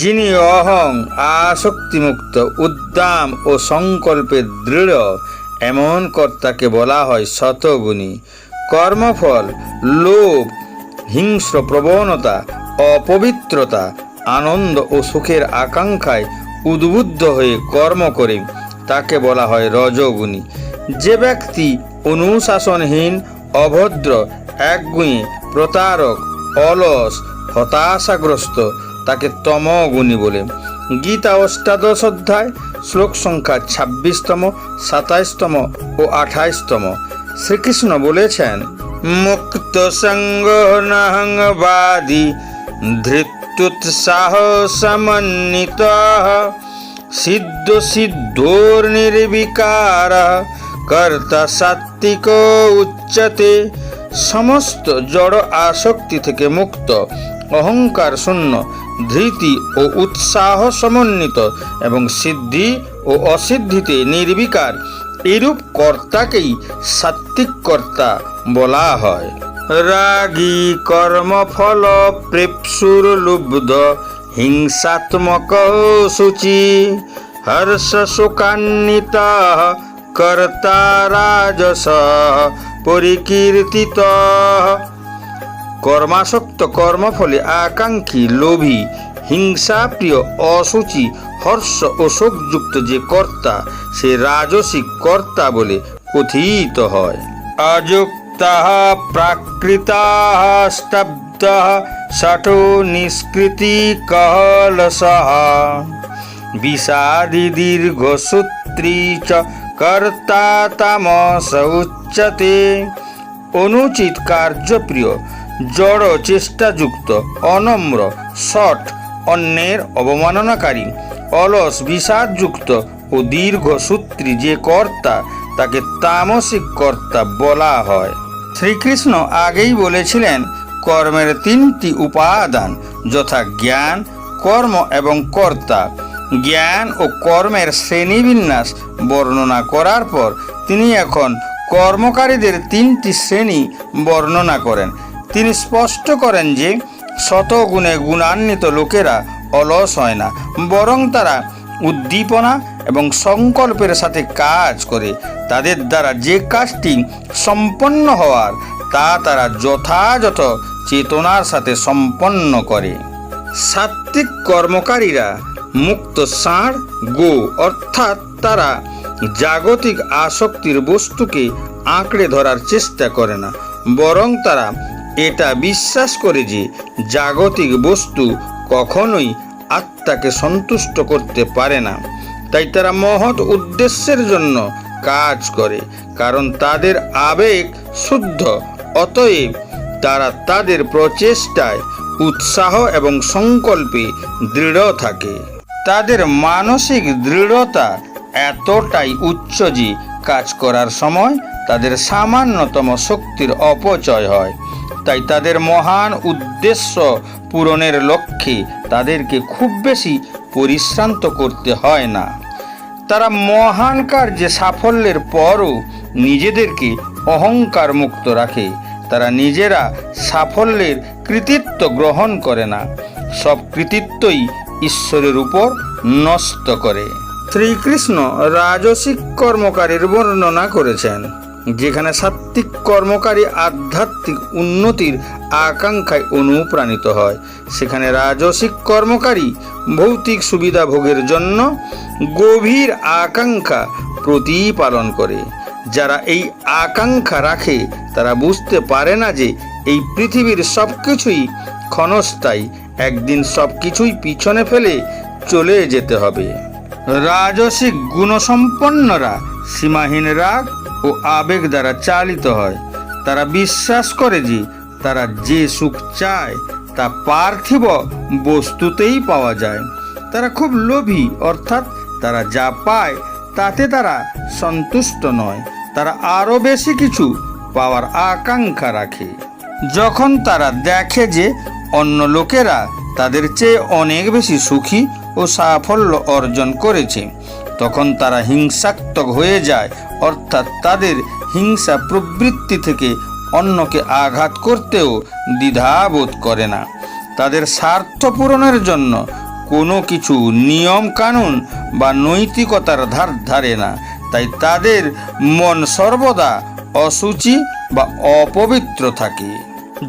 যিনি অহং, আসক্তিমুক্ত, উদ্দাম ও সংকল্পে দৃঢ়, এমন কর্তাকে বলা হয় শতগুণী। কর্মফল, লোভ, হিংস্র প্রবণতা, অপবিত্রতা, আনন্দ ও সুখের আকাঙ্ক্ষায় উদ্বুদ্ধ হয়ে কর্ম করে, তাকে বলা হয় রজগুণী। যে ব্যক্তি অনুশাসনহীন, অভদ্র, একগুঁয়ে, প্রতারক, অলস, হতাশাগ্রস্ত তাকে তমগুণী বলে। গীতা অষ্টাদশ অধ্যায়, শ্লোক সংখ্যা ছাব্বিশতম, সাতাইশতম ও আঠাইশতম। শ্রীকৃষ্ণ বলেছেন, মুক্ত সঙ্গ নাহংবাদী ধৃত্যুৎসাহ সমন্বিত, সিদ্ধ সিদ্ধোর নির্বিকার, কর্তা সাত্বিক উচ্চতে, সমস্ত জড় আসক্তি থেকে মুক্ত, অহংকার শূন্য ধৃতি ও উৎসাহ সমন্বিত এবং সিদ্ধি ও অসিদ্ধিতে নির্বিকার, এরূপ কর্তাকেই সাত্বিক কর্তা বলা হয়। রাগী কর্মফল প্রেপসুর লুব্ধ হিংসাত্মক সূচি, হর্ষ শোকান্বিত কর্তা রাজস পরিকীর্তিত কর্মাসক্ত কর্মফলে আকাঙ্ক্ষী লোভী হিংসাপ্রিয় অসুচি, হর্ষ ও শোকযুক্ত যে কর্তা, সে রাজসিক কর্তা বলে কথিত হয়। অযুক্তা প্রাকৃতা স্তব্ধ ষঠো নিষ্কৃতি কলসহ বিষাদি দীর্ঘসূত্রী চ কর্তা তামস উচ্যতে অনুচিত কার্যপ্রিয় জড় চেষ্টাযুক্ত, অনম্র শট অন্যের অবমাননাকারী, অলস বিষাদযুক্ত ও দীর্ঘসূত্রী যে কর্তা, তাকে তামসিক কর্তা বলা হয়। শ্রীকৃষ্ণ আগেই বলেছিলেন, কর্মের তিনটি উপাদান, যথা জ্ঞান, কর্ম এবং কর্তা। জ্ঞান ও কর্মের শ্রেণীবিন্যাস বর্ণনা করার পর তিনি এখন কর্মকারীদের তিনটি শ্রেণি বর্ণনা করেন। তিনি স্পষ্ট করেন যে শতগুণে গুণান্বিত লোকেরা অলস হয় না, বরং তারা উদ্দীপনা এবং সংকল্পের সাথে কাজ করে। তাদের দ্বারা যে কাজটি সম্পন্ন হওয়ার, তা তারা যথাযথ চেতনার সাথে সম্পন্ন করে। সাত্ত্বিক কর্মকারীরা মুক্ত ষাঁড়, গো, অর্থাৎ তারা জাগতিক আসক্তির বস্তুকে আঁকড়ে ধরার চেষ্টা করে না, বরং তারা এটা বিশ্বাস করে যে জাগতিক বস্তু কখনোই আত্মাকে সন্তুষ্ট করতে পারে না। তাই তারা মহৎ উদ্দেশ্যের জন্য কাজ করে, কারণ তাদের আবেগ শুদ্ধ। অতএব তারা তাদের প্রচেষ্টায় উৎসাহ এবং সংকল্পে দৃঢ় থাকে। তাদের মানসিক দৃঢ়তা এতটাই উচ্চ যে কাজ করার সময় তাদের সামান্যতম শক্তির অপচয় হয়। তাই তাদের মহান উদ্দেশ্য পূরণের লক্ষ্যে তাদেরকে খুব বেশি পরিশ্রান্ত করতে হয় না। তারা মহান কার্যে সাফল্যের পরও নিজেদেরকে অহংকার মুক্ত রাখে। তারা নিজেরা সাফল্যের কৃতিত্ব গ্রহণ করে না। সব কৃতিত্বই ঈশ্বরের উপর নষ্ট করে। শ্রীকৃষ্ণ রাজসিক কর্মকারীর বর্ণনা করেছেন। যেখানে সাত্ত্বিক কর্মকারী আধ্যাত্মিক উন্নতির আকাঙ্ক্ষায় অনুপ্রাণিত হয়। সেখানে রাজসিক কর্মকারী ভৌতিক সুবিধা ভোগের জন্য গভীর আকাঙ্ক্ষা প্রতিপালন করে। যারা এই আকাঙ্ক্ষা রাখে, তারা বুঝতে পারে না যে এই পৃথিবীর সব কিছুই ক্ষণস্থায়ী। একদিন সব কিছুই পিছনে ফেলে চলে যেতে হবে। রাজসিক গুণসম্পন্নরা সীমাহীন রাগ ও আবেগ দ্বারা চালিত হয়। তারা বিশ্বাস করে যে তারা যে সুখ চায়, তা পার্থিব বস্তুতেই পাওয়া যায়। তারা খুব লোভী, অর্থাৎ তারা যা পায়, তাতে তারা সন্তুষ্ট নয়। তারা আরও বেশি কিছু পাওয়ার আকাঙ্ক্ষা রাখে। যখন তারা দেখে যে অন্য লোকেরা তাদের চেয়ে অনেক বেশি সুখী ও সাফল্য অর্জন করেছে তখন তারা হিংসাত্মক হয়ে যায়, অর্থাৎ তাদের হিংসা প্রবৃত্তি থেকে অন্যকে আঘাত করতেও দ্বিধাবোধ করে না। তাদের স্বার্থ পূরণের জন্য কোনো কিছু নিয়ম কানুন বা নৈতিকতার ধার ধারে না। তাই তাদের মন সর্বদা অসুচি বা অপবিত্র থাকে।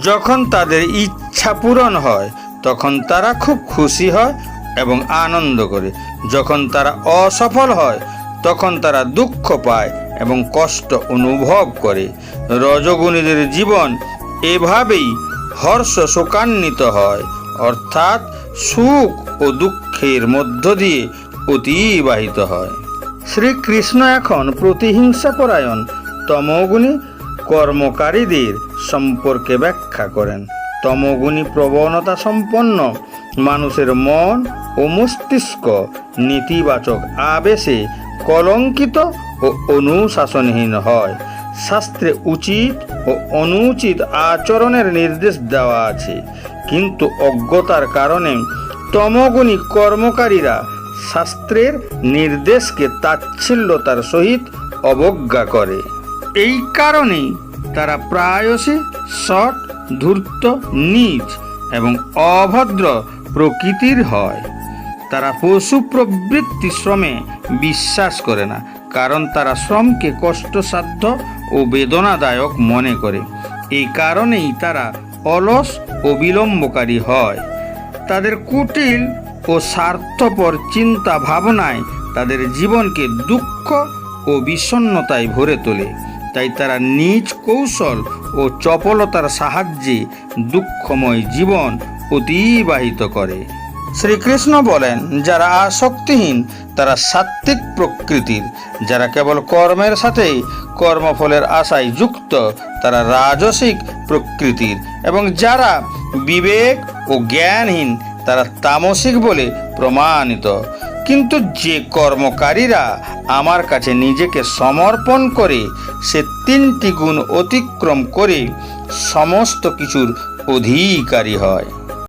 যখন তাদের ইচ্ছা পূরণ হয়, তখন তারা খুব খুশি হয় এবং আনন্দ করে। যখন তারা অসফল হয়, তখন তারা দুঃখ পায় এবং কষ্ট অনুভব করে। রজগুণীদের জীবন এভাবেই হর্ষ শোকান্বিত হয়, অর্থাৎ সুখ ও দুঃখের মধ্য দিয়ে অতিবাহিত হয়। শ্রীকৃষ্ণ এখন প্রতিহিংসাপরায়ণ, তমগুণী কর্মকারীদের সম্পর্কে ব্যাখ্যা করেন। তমগুণী প্রবণতা সম্পন্ন মানুষের মন ও মস্তিষ্ক নেতিবাচক আবেশে কলঙ্কিত ও অনুশাসনহীন হয়। শাস্ত্রে উচিত ও অনুচিত আচরণের নির্দেশ দেওয়া আছে। কিন্তু অজ্ঞতার কারণে তমগুণী কর্মকারীরা শাস্ত্রের নির্দেশকে তাচ্ছিল্যতার সহিত অবজ্ঞা করে। এই কারণেই তারা প্রায়শই সৎ, ধূর্ত নিজ এবং অভদ্র প্রকৃতির হয়। তারা পশু প্রবৃত্তি শ্রমে বিশ্বাস করে না, কারণ তারা শ্রমকে কষ্টসাধ্য ও বেদনাদায়ক মনে করে। এই কারণেই তারা অলস ও বিলম্বকারী হয়। তাদের কুটিল ও স্বার্থপর চিন্তা ভাবনায় তাদের জীবনকে দুঃখ ও বিষণ্ণতায় ভরে তোলে। তাই তারা নিজ কৌশল ও চপলতার সাহায্যে দুঃখময় জীবন অতিবাহিত করে। শ্রীকৃষ্ণ বলেন, যারা আসক্তিহীন, তারা সাত্ত্বিক প্রকৃতির। যারা কেবল কর্মের সাথেই কর্মফলের আশায় যুক্ত, তারা রাজসিক প্রকৃতির। এবং যারা বিবেক ও জ্ঞানহীন, তারা তামসিক বলে প্রমাণিত। কিন্তু যে কর্মকারীরা আমার কাছে নিজেকে সমর্পণ করে, সে তিনটি গুণ অতিক্রম করে সমস্ত কিছুর অধিকারী হয়।